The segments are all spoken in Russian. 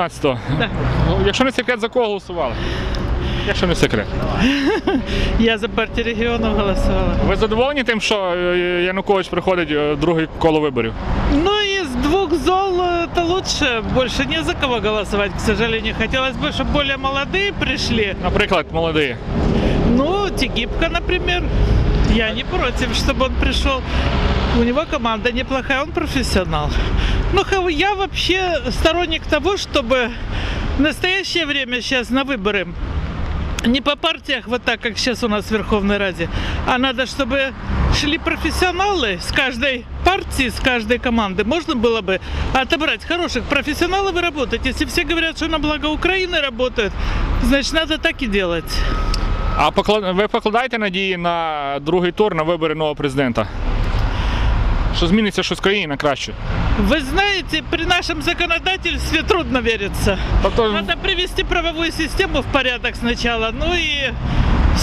15-го. Так. Ну, Якщо не секрет, за кого голосували? Якщо не секрет. Я за партию регионов голосовала. Ви задоволені тим, що е, Янукович приходить е, в друге коло виборів? Ну, из двух зол э, это лучше. Больше не за кого голосовать, к сожалению. Хотелось бы, чтобы более молодые пришли. Наприклад, молодий. Ну, Тегибко, например. Я не против, чтобы он пришел. У него команда неплохая, он профессионал. Ну, ха- я вообще сторонник того, чтобы в настоящее время сейчас на выборы не по партиях, вот так, как сейчас у нас в Верховной Раде, а надо, чтобы шли профессионалы с каждой партии, с каждой команды. Можно было бы отобрать хороших профессионалов и работать. Если все говорят, что на благо Украины работают, значит, надо так и делать. А покла- ви покладаєте надії на другий тур на вибори нового президента? Що зміниться щось в країні на краще? Вы знаете, при нашем законодательстве трудно верится. Тобто, Надо привести правовую систему в порядок сначала, ну и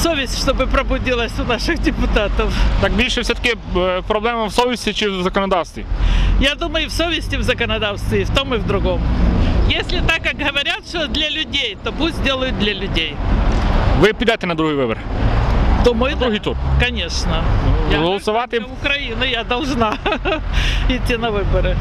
совесть, чтобы пробудилась у наших депутатов. так більше все-таки е, проблема в совісті чи в законодавстві? Я думаю, и в совести, в законодавстве, и в том, и в другом. Если так, как говорят, что для людей, то пусть делают для людей. Ви підете на другий вибір? Думаю, да. Другий тур. Конечно. Я Голосувати для Украины я должна идти на выборы.